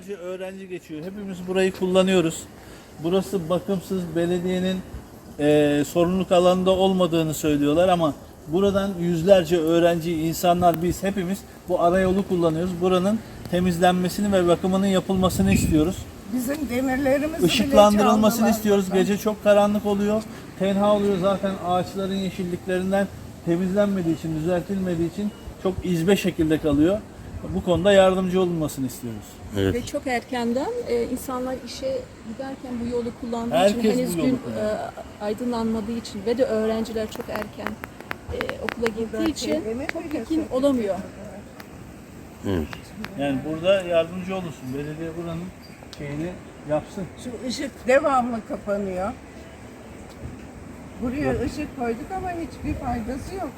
Yüzlerce öğrenci geçiyor. Hepimiz burayı kullanıyoruz. Burası bakımsız belediyenin eee sorumluluk alanında olmadığını söylüyorlar ama buradan yüzlerce öğrenci, insanlar biz hepimiz bu arayolu kullanıyoruz. Buranın temizlenmesini ve bakımının yapılmasını istiyoruz. Bizim demirlerimizi bile Işıklandırılmasını istiyoruz. Gece çok karanlık oluyor. Tenha oluyor zaten ağaçların yeşilliklerinden temizlenmediği için, düzeltilmediği için çok izbe şekilde kalıyor. Bu konuda yardımcı olunmasını istiyoruz. Ve çok erkenden e, insanlar işe giderken bu yolu kullandığı Herkes için bu henüz yolu gün kullanıyor. e, aydınlanmadığı için ve de öğrenciler çok erken e, okula gittiği için çok tekin olamıyor. Yani burada yardımcı olursun. Belediye buranın şeyini yapsın. Şu ışık devamlı kapanıyor. Buraya ışık koyduk ama hiçbir faydası yok.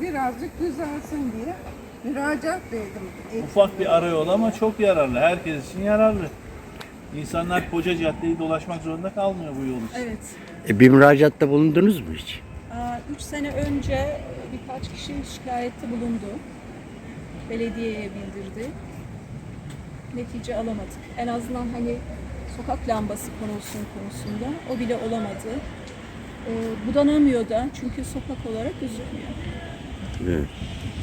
Birazcık düzelsin diye müracaat ettim. Ufak bir arayol ama çok yararlı. Herkes için yararlı. İnsanlar koca caddeyi dolaşmak zorunda kalmıyor bu yol için. Evet. E, bir müracaatta bulundunuz mu hiç? 3 sene önce birkaç kişi şikayette bulundu. Belediyeye bildirdi. Netice alamadık. En azından hani sokak lambası konulsun konusunda o bile olamadı. E, budanamıyor da çünkü sokak olarak gözükmüyor. Evet.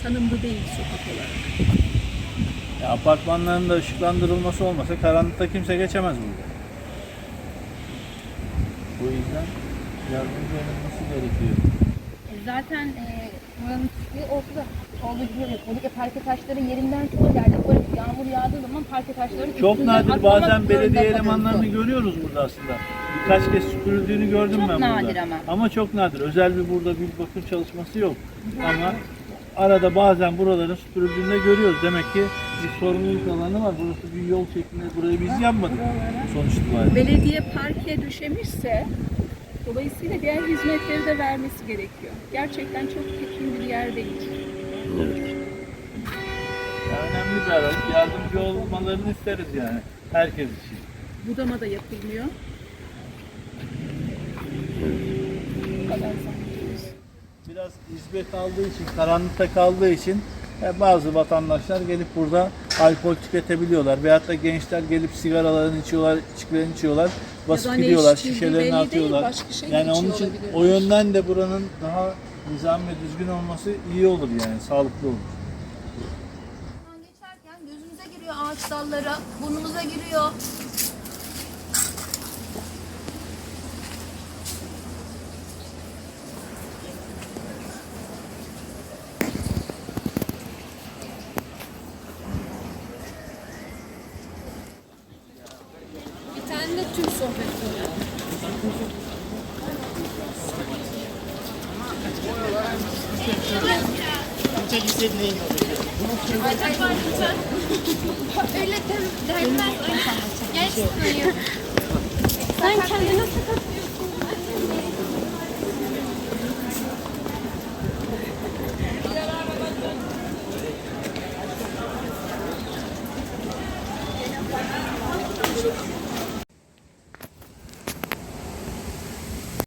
Tanımlı değil sokak olarak. Ya apartmanların da ışıklandırılması olmasa karanlıkta kimse geçemez burada. Bu yüzden yardımcı olunması gerekiyor. Zaten e, buranın pisliği ortada. Olduğu gibi yok. Buradaki parke taşları yerinden çoğalarda böyle yağmur yağdığı zaman parke taşların Çok üstünden nadir atlamak bazen belediye elemanlarını görüyoruz burada aslında. Birkaç kez süpürüldüğünü gördüm Çok ben burada. nadir ama. çok nadir. Özel bir burada bir bakım çalışması yok. Ama arada bazen buraların süpürüldüğünü de görüyoruz. Demek ki bir sorumluluk alanı var. Burası bir yol şeklinde. Burayı biz yapmadık sonuç itibariyle. Belediye parke düşemişse dolayısıyla diğer hizmetleri de vermesi gerekiyor. Gerçekten çok tekin bir yer değil. Ya önemli bir aralık. Yardımcı olmalarını isteriz yani. Herkes için. Budama da yapılmıyor. Bu kadar zannediyoruz. Biraz izbe kaldığı için, karanlıkta kaldığı için e, bazı vatandaşlar gelip burada alkol tüketebiliyorlar. Veyahut da gençler gelip sigaralarını içiyorlar, içkilerini içiyorlar, basıp ne gidiyorlar, şişelerini değil, atıyorlar. şey yani onun için o yönden de buranın daha nizam ve düzgün olması iyi olur yani, sağlıklı olur. Geçerken gözümüze giriyor ağaç dalları, burnumuza giriyor. De tüm sohbet Öyle denmez. Gerçekten hayır. Sen kendini